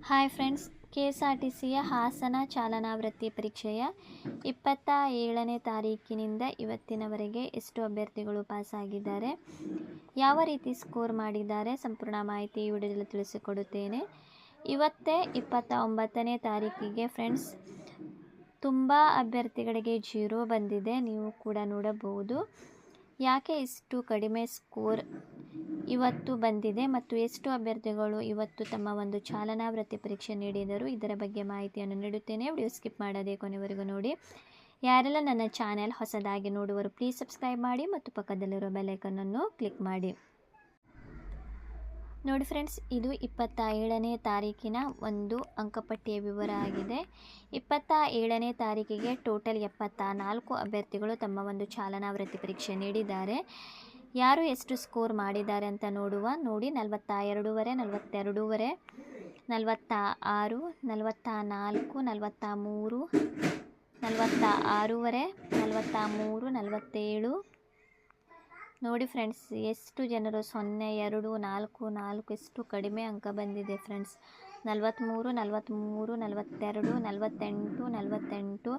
Hi friends K S R T ಸಿಯ ಹಾಸನ ಚಾಲನಾ ವೃತ್ತಿ ಪರೀಕ್ಷೆಯ ಇಪ್ಪತ್ತ ಏಳನೇ ತಾರೀಕಿನಿಂದ ಇವತ್ತಿನವರೆಗೆ ಎಷ್ಟು ಅಭ್ಯರ್ಥಿಗಳು ಪಾಸಾಗಿದ್ದಾರೆ, ಯಾವ ರೀತಿ ಸ್ಕೋರ್ ಮಾಡಿದ್ದಾರೆ ಸಂಪೂರ್ಣ ಮಾಹಿತಿ ಈ ವಿಡಿಯೋದಲ್ಲಿ ತಿಳಿಸಿಕೊಡುತ್ತೇನೆ. ಇವತ್ತೇ ಇಪ್ಪತ್ತ ಒಂಬತ್ತನೇ ತಾರೀಕಿಗೆ ಫ್ರೆಂಡ್ಸ್ ತುಂಬ ಅಭ್ಯರ್ಥಿಗಳಿಗೆ ಜೀರೋ ಬಂದಿದೆ, ನೀವು ಕೂಡ ನೋಡಬಹುದು. ಯಾಕೆ ಇಷ್ಟು ಕಡಿಮೆ ಸ್ಕೋರ್ ಇವತ್ತು ಬಂದಿದೆ ಮತ್ತು ಎಷ್ಟು ಅಭ್ಯರ್ಥಿಗಳು ಇವತ್ತು ತಮ್ಮ ಒಂದು ಚಾಲನಾ ವೃತ್ತಿ ಪರೀಕ್ಷೆ ನೀಡಿದರು, ಇದರ ಬಗ್ಗೆ ಮಾಹಿತಿಯನ್ನು ನೀಡುತ್ತೇನೆ. ವಿಡಿಯೋ ಸ್ಕಿಪ್ ಮಾಡದೆ ಕೊನೆವರೆಗೂ ನೋಡಿ. ಯಾರೆಲ್ಲ ನನ್ನ ಚಾನೆಲ್ ಹೊಸದಾಗಿ ನೋಡುವರು ಪ್ಲೀಸ್ ಸಬ್ಸ್ಕ್ರೈಬ್ ಮಾಡಿ ಮತ್ತು ಪಕ್ಕದಲ್ಲಿರೋ ಬೆಲೈಕನ್ನನ್ನು ಕ್ಲಿಕ್ ಮಾಡಿ. ನೋಡಿ ಫ್ರೆಂಡ್ಸ್ ಇದು ಇಪ್ಪತ್ತ ಏಳನೇ ತಾರೀಕಿನ ಒಂದು ಅಂಕಪಟ್ಟಿಯ ವಿವರ ಆಗಿದೆ. ಇಪ್ಪತ್ತ ಏಳನೇ ತಾರೀಕಿಗೆ ಟೋಟಲ್ ಎಪ್ಪತ್ತ ನಾಲ್ಕು ಅಭ್ಯರ್ಥಿಗಳು ತಮ್ಮ ಒಂದು ಚಾಲನಾ ವೃತ್ತಿ ಪರೀಕ್ಷೆ ನೀಡಿದ್ದಾರೆ. ಯಾರು ಎಷ್ಟು ಸ್ಕೋರ್ ಮಾಡಿದ್ದಾರೆ ಅಂತ ನೋಡುವ. ನೋಡಿ ನಲವತ್ತ ಎರಡೂವರೆ ನಲವತ್ತೆರಡೂವರೆ ನಲವತ್ತ ಆರು ನಲವತ್ತ ನಾಲ್ಕು ನಲವತ್ತ ಮೂರು ನಲವತ್ತ ಆರೂವರೆ ನಲವತ್ತ ಮೂರು ನಲವತ್ತೇಳು. ನೋಡಿ ಫ್ರೆಂಡ್ಸ್, ಎಷ್ಟು ಜನರು ಸೊನ್ನೆ, ಎರಡು, ನಾಲ್ಕು ನಾಲ್ಕು, ಎಷ್ಟು ಕಡಿಮೆ ಅಂಕ ಬಂದಿದೆ ಫ್ರೆಂಡ್ಸ್. ನಲವತ್ತ್ಮೂರು ನಲವತ್ತ್ಮೂರು ನಲವತ್ತೆರಡು, ನಲವತ್ತೆಂಟು ನಲವತ್ತೆಂಟು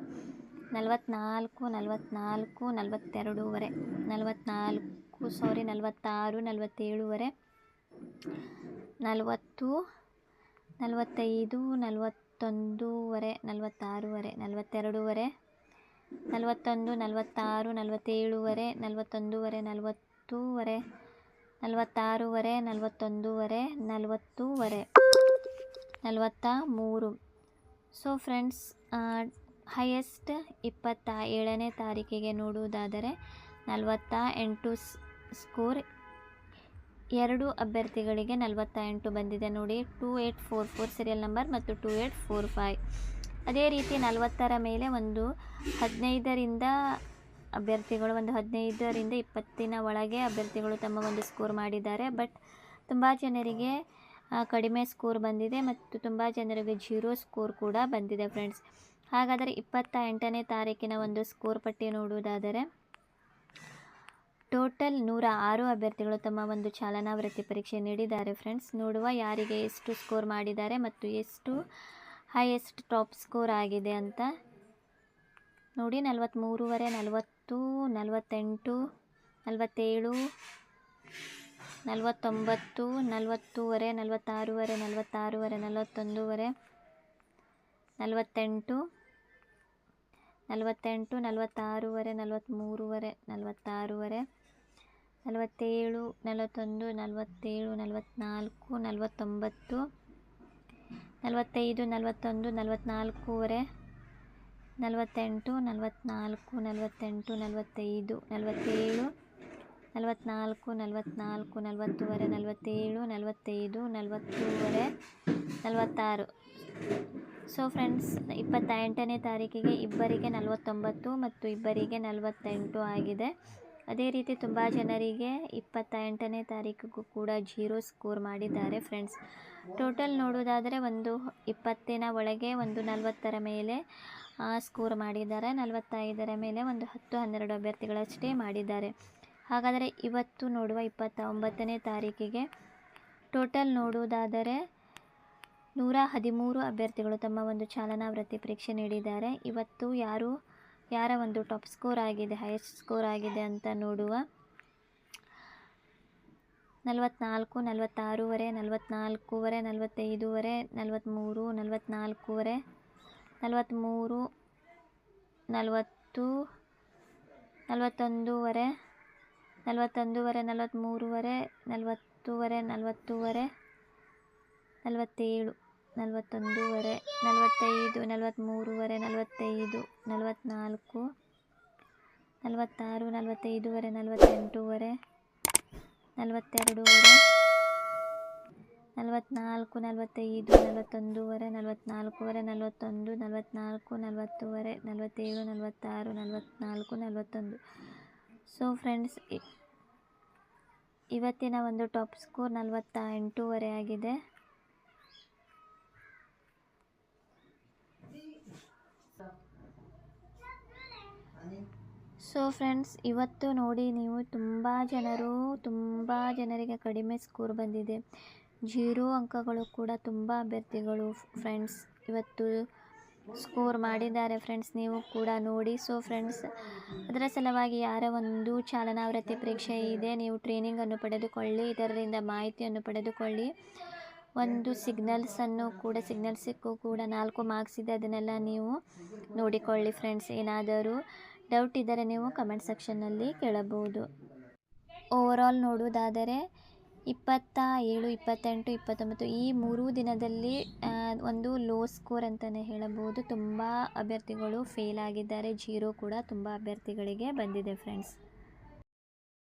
ನಲವತ್ತ್ನಾಲ್ಕು ನಲವತ್ತ್ನಾಲ್ಕು ನಲವತ್ತೆರಡೂವರೆ ನಲವತ್ತ್ನಾಲ್ಕು ಸಾರಿ ನಲವತ್ತಾರು, ನಲವತ್ತೇಳುವರೆ, ನಲವತ್ತು, ನಲವತ್ತೈದು, ನಲವತ್ತೊಂದೂವರೆ, ನಲವತ್ತಾರೂವರೆ, ನಲವತ್ತೆರಡೂವರೆ, ನಲವತ್ತೊಂದು, ನಲವತ್ತಾರು, ನಲವತ್ತೇಳುವರೆ, ನಲವತ್ತೊಂದೂವರೆ, ನಲವತ್ತೂವರೆ, ನಲವತ್ತಾರೂವರೆ, ನಲವತ್ತೊಂದೂವರೆ, ನಲವತ್ತೂವರೆ ನಲವತ್ತ ಮೂರು ಸೊ ಫ್ರೆಂಡ್ಸ್ ಹೈಯೆಸ್ಟ್ ಇಪ್ಪತ್ತ ಏಳನೇ ತಾರೀಕಿಗೆ ನೋಡುವುದಾದರೆ ನಲವತ್ತ ಎಂಟು ಸ್ಕೋರ್ ಎರಡು ಅಭ್ಯರ್ಥಿಗಳಿಗೆ ನಲವತ್ತ ಎಂಟು ಬಂದಿದೆ ನೋಡಿ. Two eight four four serial number ಮತ್ತು ಟೂ ಏಯ್ಟ್ ಫೋರ್ ಫೈವ್. ಅದೇ ರೀತಿ ನಲವತ್ತರ ಮೇಲೆ ಒಂದು ಹದಿನೈದರಿಂದ ಅಭ್ಯರ್ಥಿಗಳು, ಒಂದು ಹದಿನೈದರಿಂದ ಇಪ್ಪತ್ತಿನ ಒಳಗೆ ಅಭ್ಯರ್ಥಿಗಳು ತಮ್ಮ ಒಂದು ಸ್ಕೋರ್ ಮಾಡಿದ್ದಾರೆ. ಬಟ್ ತುಂಬ ಜನರಿಗೆ ಕಡಿಮೆ ಸ್ಕೋರ್ ಬಂದಿದೆ ಮತ್ತು ತುಂಬ ಜನರಿಗೆ ಜೀರೋ ಸ್ಕೋರ್ ಕೂಡ ಬಂದಿದೆ ಫ್ರೆಂಡ್ಸ್ ಹಾಗಾದರೆ ಇಪ್ಪತ್ತ ಎಂಟನೇ ತಾರೀಕಿನ ಒಂದು ಸ್ಕೋರ್ ಪಟ್ಟಿ ನೋಡುವುದಾದರೆ ಟೋಟಲ್ ನೂರ ಆರು ಅಭ್ಯರ್ಥಿಗಳು ತಮ್ಮ ಒಂದು ಚಾಲನಾ ವೃತ್ತಿ ಪರೀಕ್ಷೆ ನೀಡಿದ್ದಾರೆ ಫ್ರೆಂಡ್ಸ್. ನೋಡುವ ಯಾರಿಗೆ ಎಷ್ಟು ಸ್ಕೋರ್ ಮಾಡಿದ್ದಾರೆ ಮತ್ತು ಎಷ್ಟು ಹೈಯೆಸ್ಟ್ ಟಾಪ್ ಸ್ಕೋರ್ ಆಗಿದೆ ಅಂತ ನೋಡಿ. ನಲವತ್ತ್ಮೂರುವರೆ ನಲವತ್ತು, ನಲವತ್ತೆಂಟು, ನಲವತ್ತೇಳು, ನಲವತ್ತೊಂಬತ್ತು, ನಲವತ್ತೂವರೆ, ನಲವತ್ತಾರೂವರೆ ನಲವತ್ತಾರೂವರೆ, ನಲವತ್ತೊಂದೂವರೆ, ನಲವತ್ತೆಂಟು ನಲವತ್ತೆಂಟು, ನಲವತ್ತಾರೂವರೆ ನಲವತ್ತ್ಮೂರುವರೆ ನಲವತ್ತಾರೂವರೆ ನಲವತ್ತೇಳು, ನಲವತ್ತೊಂದು, ನಲವತ್ತೇಳು ನಲವತ್ತ್ನಾಲ್ಕು ನಲವತ್ತೊಂಬತ್ತು, ನಲವತ್ತೈದು, ನಲವತ್ತೊಂದು ನಲವತ್ತ್ನಾಲ್ಕೂವರೆ ನಲವತ್ತೆಂಟು ನಲವತ್ತ್ನಾಲ್ಕು ನಲವತ್ತೆಂಟು, ನಲವತ್ತೈದು, ನಲವತ್ತೇಳು ನಲವತ್ತ್ನಾಲ್ಕು ನಲವತ್ತ್ನಾಲ್ಕು ನಲವತ್ತೂವರೆ, ನಲವತ್ತೇಳು, ನಲವತ್ತೈದು, ನಲವತ್ತೂವರೆ, ನಲವತ್ತಾರು. ಸೊ ಫ್ರೆಂಡ್ಸ್ ಇಪ್ಪತ್ತ ಎಂಟನೇ ತಾರೀಕಿಗೆ ಇಬ್ಬರಿಗೆ ನಲವತ್ತೊಂಬತ್ತು ಮತ್ತು ಇಬ್ಬರಿಗೆ ನಲವತ್ತೆಂಟು ಆಗಿದೆ. ಅದೇ ರೀತಿ ತುಂಬ ಜನರಿಗೆ ಇಪ್ಪತ್ತ ಎಂಟನೇ ತಾರೀಕಿಗೂ ಕೂಡ ಜೀರೋ ಸ್ಕೋರ್ ಮಾಡಿದ್ದಾರೆ ಫ್ರೆಂಡ್ಸ್. ಟೋಟಲ್ ನೋಡೋದಾದರೆ ಒಂದು ಇಪ್ಪತ್ತಿನ ಒಳಗೆ ಒಂದು ನಲವತ್ತರ ಮೇಲೆ ಸ್ಕೋರ್ ಮಾಡಿದ್ದಾರೆ. ನಲವತ್ತೈದರ ಮೇಲೆ ಒಂದು ಹತ್ತು, ಹನ್ನೆರಡು ಅಭ್ಯರ್ಥಿಗಳಷ್ಟೇ ಮಾಡಿದ್ದಾರೆ. ಹಾಗಾದರೆ ಇವತ್ತು ನೋಡುವ ಇಪ್ಪತ್ತ ಒಂಬತ್ತನೇ ತಾರೀಕಿಗೆ ಟೋಟಲ್ ನೋಡುವುದಾದರೆ ನೂರ ಹದಿಮೂರು ಅಭ್ಯರ್ಥಿಗಳು ತಮ್ಮ ಒಂದು ಚಾಲನಾ ವೃತ್ತಿ ಪರೀಕ್ಷೆ ನೀಡಿದ್ದಾರೆ. ಇವತ್ತು ಯಾರು ಯಾರ ಒಂದು ಟಾಪ್ ಸ್ಕೋರ್ ಆಗಿದೆ ಹೈಯೆಸ್ಟ್ ಸ್ಕೋರ್ ಆಗಿದೆ ಅಂತ ನೋಡುವ. ನಲವತ್ತ್ನಾಲ್ಕು ನಲವತ್ತಾರೂವರೆ ನಲವತ್ತ್ನಾಲ್ಕೂವರೆ ನಲವತ್ತೈದೂವರೆ ನಲವತ್ತ್ಮೂರು ನಲವತ್ತ್ನಾಲ್ಕೂವರೆ ನಲವತ್ತ್ಮೂರು ನಲವತ್ತು ನಲವತ್ತೊಂದೂವರೆ ನಲವತ್ತೊಂದೂವರೆ ನಲವತ್ತ್ಮೂರುವರೆ ನಲವತ್ತೂವರೆ ನಲವತ್ತೂವರೆ ನಲವತ್ತೇಳು. ನಲವತ್ತೊಂದೂವರೆ, ನಲವತ್ತೈದು ನಲವತ್ತ್ಮೂರುವರೆ ನಲವತ್ತೈದು ನಲವತ್ತ್ನಾಲ್ಕು ನಲವತ್ತಾರು, ನಲವತ್ತೈದುವರೆ, ನಲವತ್ತೆಂಟೂವರೆ, ನಲವತ್ತೆರಡೂವರೆ ನಲವತ್ತ್ನಾಲ್ಕು ನಲವತ್ತೈದು, ನಲವತ್ತೊಂದೂವರೆ ನಲವತ್ತ್ನಾಲ್ಕೂವರೆ ನಲವತ್ತೊಂದು ನಲವತ್ತ್ನಾಲ್ಕು ನಲವತ್ತೂವರೆ, ನಲವತ್ತೇಳು, ನಲವತ್ತಾರು ನಲವತ್ತ್ನಾಲ್ಕು ನಲವತ್ತೊಂದು. ಸೊ ಫ್ರೆಂಡ್ಸ್ ಇವತ್ತಿನ ಒಂದು ಟಾಪ್ ಸ್ಕೋರ್ ನಲವತ್ತ ಎಂಟೂವರೆ ಆಗಿದೆ. ಸೊ ಫ್ರೆಂಡ್ಸ್ ಇವತ್ತು ನೋಡಿ ನೀವು ತುಂಬ ಜನರು, ತುಂಬ ಜನರಿಗೆ ಕಡಿಮೆ ಸ್ಕೋರ್ ಬಂದಿದೆ. ಜೀರೋ ಅಂಕಗಳು ಕೂಡ ತುಂಬ ಅಭ್ಯರ್ಥಿಗಳು ಫ್ರೆಂಡ್ಸ್ ಇವತ್ತು ಸ್ಕೋರ್ ಮಾಡಿದ್ದಾರೆ ಫ್ರೆಂಡ್ಸ್ ನೀವು ಕೂಡ ನೋಡಿ. ಸೊ ಫ್ರೆಂಡ್ಸ್ ಅದರ ಸಲುವಾಗಿ ಯಾರ ಒಂದು ಚಾಲನಾ ವೃತ್ತಿ ಪರೀಕ್ಷೆ ಇದೆ, ನೀವು ಟ್ರೈನಿಂಗನ್ನು ಪಡೆದುಕೊಳ್ಳಿ, ಇದರಿಂದ ಮಾಹಿತಿಯನ್ನು ಪಡೆದುಕೊಳ್ಳಿ. ಒಂದು ಸಿಗ್ನಲ್ಸನ್ನು ಕೂಡ ಸಿಗ್ನಲ್ಸಿಗೂ ಕೂಡ ನಾಲ್ಕು ಮಾರ್ಕ್ಸ್ ಇದೆ, ಅದನ್ನೆಲ್ಲ ನೀವು ನೋಡಿಕೊಳ್ಳಿ ಫ್ರೆಂಡ್ಸ್ ಏನಾದರೂ. ಡೌಟ್ ಇದ್ದರೆ ನೀವು ಕಮೆಂಟ್ ಸೆಕ್ಷನ್ನಲ್ಲಿ ಕೇಳಬಹುದು. ಓವರಾಲ್ ನೋಡುವುದಾದರೆ ಇಪ್ಪತ್ತ ಏಳು ಇಪ್ಪತ್ತೆಂಟು, ಇಪ್ಪತ್ತೊಂಬತ್ತು ಈ ಮೂರು ದಿನದಲ್ಲಿ ಒಂದು ಲೋ ಸ್ಕೋರ್ ಅಂತಲೇ ಹೇಳಬಹುದು. ತುಂಬ ಅಭ್ಯರ್ಥಿಗಳು ಫೇಲ್ ಆಗಿದ್ದಾರೆ. ಜೀರೋ ಕೂಡ ತುಂಬ ಅಭ್ಯರ್ಥಿಗಳಿಗೆ ಬಂದಿದೆ ಫ್ರೆಂಡ್ಸ್